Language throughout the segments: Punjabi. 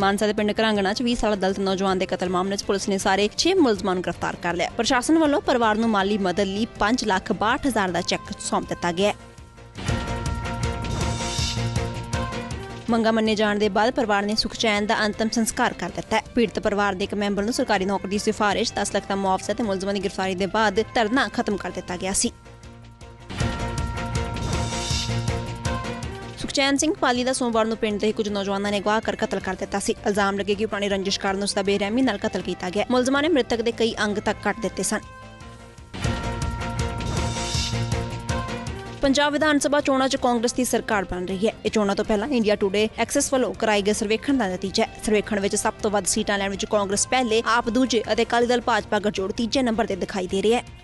ਮਾਨਸਾ ਦੇ ਪਿੰਡ ਘਰਾਂਗਣਾ 'ਚ 20 ਸਾਲਾ ਦਲਿਤ ਨੌਜਵਾਨ ਦੇ ਕਤਲ ਮਾਮਲੇ 'ਚ ਪੁਲਿਸ ਨੇ ਸਾਰੇ 6 ਮੁਲਜ਼ਮਾਂ ਨੂੰ ਗ੍ਰਿਫਤਾਰ ਕਰ ਲਿਆ। ਪ੍ਰਸ਼ਾਸਨ ਵੱਲੋਂ ਪਰਿਵਾਰ ਨੂੰ ਮਾਲੀ ਮਦਦ ਲਈ 5 ਲੱਖ 62 ਦਾ ਚੈੱਕ ਸੌਂਪ ਦਿੱਤਾ ਗਿਆ ਹੈ। ਮੰਗਾ ਮੰਨੇ ਜਾਣ ਦੇ ਬਾਅਦ ਪਰਿਵਾਰ ਨੇ ਸੁਖਚੈਨ ਦਾ ਅੰਤਮ ਸੰਸਕਾਰ ਕਰ ਦਿੱਤਾ ਹੈ। ਪੀੜਤ ਪਰਿਵਾਰ ਦੇ ਇੱਕ ਮੈਂਬਰ ਨੂੰ ਸਰਕਾਰੀ ਨੌਕਰੀ ਦੀ ਸਿਫਾਰਿਸ਼ 10 ਲੱਖ ਦਾ ਮੁਆਵਜ਼ਾ ਤੇ ਮੁਲਜ਼ਮਾਂ ਦੀ ਗ੍ਰਿਫਤਾਰੀ ਦੇ ਬਾਅਦ ਧਰਨਾ ਖਤਮ ਕਰ ਦਿੱਤਾ ਗਿਆ ਸੀ। ਸੁਖਚੈਨ ਸਿੰਘ ਪਾਲੀ ਦਾ ਸੋਮਵਾਰ ਨੂੰ ਪਿੰਡ ਦੇ ਕੁਝ ਨੌਜਵਾਨਾਂ ਨੇ ਅਗਵਾ ਕਰ ਕਤਲ ਕਰ ਦਿੱਤਾ ਸੀ। ਇਲਜ਼ਾਮ ਲੱਗੇ ਕਿ ਪੁਰਾਣੀ ਰੰਜਿਸ਼ ਕਾਰਨ ਉਸ ਦਾ ਬੇਰਹਿਮੀ ਨਾਲ ਕਤਲ ਕੀਤਾ ਗਿਆ। ਮੁਲਜ਼ਮਾਂ ਨੇ ਮ੍ਰਿਤਕ ਦੇ ਕਈ ਅੰਗ ਤੱਕ ਕੱਟ ਦਿੱਤੇ ਸਨ। ਪੰਜਾਬ ਵਿਧਾਨ ਸਭਾ ਚੋਣਾਂ 'ਚ ਕਾਂਗਰਸ ਦੀ ਸਰਕਾਰ ਬਣ ਰਹੀ ਹੈ। ਇਹ ਚੋਣਾਂ ਤੋਂ ਪਹਿਲਾਂ ਇੰਡੀਆ ਟੂਡੇ ਐਕਸੈਸ ਵੱਲੋਂ ਕਰਾਏ ਗਏ ਸਰਵੇਖਣ ਦਾ ਨਤੀਜਾ ਹੈ। ਸਰਵੇਖਣ ਵਿੱਚ ਸਭ ਤੋਂ ਵੱਧ ਸੀਟਾਂ ਲੈਣ ਵਿੱਚ ਕਾਂਗਰਸ ਪਹਿਲੇ, ਆਪ ਦੂਜੇ ਅਤੇ ਅਕਾਲੀ ਦਲ ਭਾਜਪਾ ਗਠਜੋੜ ਤੀਜੇ ਨੰਬਰ ਤੇ ਦਿਖਾਈ ਦੇ ਰਿਹਾ ਹੈ।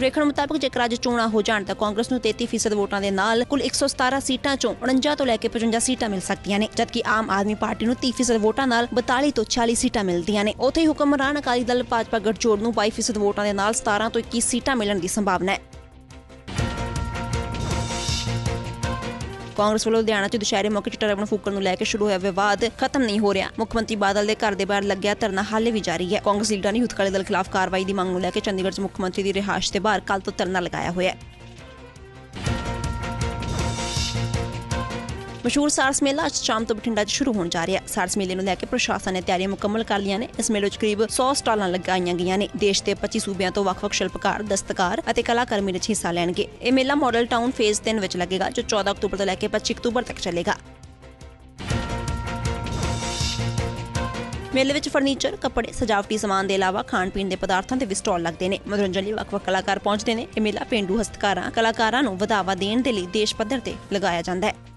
ਸਰਵੇਖਣ ਮੁਤਾਬਕ ਜੇਕਰ ਅੱਜ ਚੋਣਾਂ ਹੋ ਜਾਣ ਤਾਂ ਕਾਂਗਰਸ ਨੂੰ 33% ਵੋਟਾਂ ਦੇ ਨਾਲ ਕੁੱਲ 117 ਸੀਟਾਂ ਚੋਂ 49 ਤੋਂ ਲੈ ਕੇ 55 ਸੀਟਾਂ ਮਿਲ ਸਕਦੀਆਂ ਨੇ, ਜਦਕਿ ਆਮ ਆਦਮੀ ਪਾਰਟੀ ਨੂੰ 30% ਵੋਟਾਂ ਨਾਲ 42 ਤੋਂ 40 ਸੀਟਾਂ ਮਿਲਦੀਆਂ ਨੇ। ਉੱਥੇ ਹੀ ਹੁਕਮਰਾਨ ਅਕਾਲੀ ਦਲ ਭਾਜਪਾ ਗੱਠਜੋੜ ਨੂੰ 22% ਵੋਟਾਂ ਦੇ ਨਾਲ 17 ਤੋਂ 21 ਸੀਟਾਂ ਮਿਲਣ ਦੀ ਸੰਭਾਵਨਾ ਹੈ। ਕਾਂਗਰਸ ਵੱਲੋਂ ਲੁਧਿਆਣਾ 'ਚ ਦੁਸ਼ਹਿਰੇ ਮੌਕੇ 'ਚ ਟਰਬਨ ਫੂਕਣ ਨੂੰ ਲੈ ਕੇ ਸ਼ੁਰੂ ਹੋਇਆ ਵਿਵਾਦ, ਖਤਮ ਨਹੀਂ ਹੋ ਰਿਹਾ। ਮੁੱਖ ਮੰਤਰੀ ਬਾਦਲ ਦੇ ਘਰ ਦੇ ਬਾਹਰ ਲੱਗਿਆ ਧਰਨਾ, ਹਾਲੇ ਵੀ ਜਾਰੀ ਹੈ। ਕਾਂਗਰਸ ਲੀਡਰਾਂ ਨੇ ਯੂਥ ਅਕਾਲੀ ਦਲ ਖਿਲਾਫ ਕਾਰਵਾਈ ਦੀ ਮੰਗ ਨੂੰ ਲੈ ਕੇ ਚੰਡੀਗੜ੍ਹ 'ਚ ਮੁੱਖ ਮੰਤਰੀ ਦੀ ਰਿਹਾਇਸ਼ ਦੇ ਬਾਹਰ ਕੱਲ ਤੋਂ ਧਰਨਾ ਲਗਾਇਆ ਹੋਇਆ ਹੈ। ਮਸ਼ਹੂਰ ਸਾਰਸ ਮੇਲਾ ਅੱਜ ਸ਼ਾਮ ਤੋਂ ਬਠਿੰਡਾ 'ਚ ਸ਼ੁਰੂ ਹੋਣ ਜਾ ਰਿਹਾ ਹੈ। ਸਾਰਸ ਮੇਲੇ ਨੂੰ ਲੈ ਕੇ ਪ੍ਰਸ਼ਾਸਨ ਨੇ ਤਿਆਰੀਆਂ ਮੁਕੰਮਲ ਕਰ ਲਈਆਂ ਨੇ। ਇਸ ਮੇਲੇ 'ਚ ਕਰੀਬ 100 ਸਟਾਲਾਂ ਲਗਾਈਆਂ ਗਈਆਂ ਨੇ। ਦੇਸ਼ ਦੇ 25 ਸੂਬਿਆਂ ਤੋਂ ਵੱਖ-ਵੱਖ ਸ਼ਿਲਪਕਾਰ ਦਸਤਕਾਰ ਅਤੇ ਕਲਾਕਾਰ ਮੇਲੇ 'ਚ ਹਿੱਸਾ ਲੈਣਗੇ। ਇਹ ਮੇਲਾ ਮਾਡਲ ਟਾਊਨ ਫੇਜ਼ 3 ਵਿੱਚ ਲੱਗੇਗਾ ਜੋ 14 ਅਕਤੂਬਰ ਤੋਂ ਲੈ ਕੇ 25 ਅਕਤੂਬਰ ਤੱਕ ਚੱਲੇਗਾ। ਮੇਲੇ ਵਿੱਚ ਫਰਨੀਚਰ, ਕੱਪੜੇ, ਸਜਾਵਟੀ ਸਮਾਨ ਦੇ ਇਲਾਵਾ ਖਾਣ ਪੀਣ ਦੇ ਪਦਾਰਥਾਂ ਦੇ ਵੀ ਸਟਾਲ ਲੱਗਦੇ ਨੇ। ਮਨੋਰੰਜਨ ਲਈ ਵੱਖ-ਵੱਖ ਕਲਾਕਾਰ ਪਹੁੰਚਦੇ ਨੇ। ਇਹ ਮੇਲਾ ਪੇਂਡੂ ਹਸਤਕਾਰਾਂ ਕਲਾਕਾਰਾਂ ਨੂੰ ਵਧਾਵਾ ਦੇਣ ਦੇ ਲਈ ਦੇਸ਼ ਪੱਧਰ ਤੇ ਲਗਾਇਆ ਜਾਂਦਾ ਹੈ।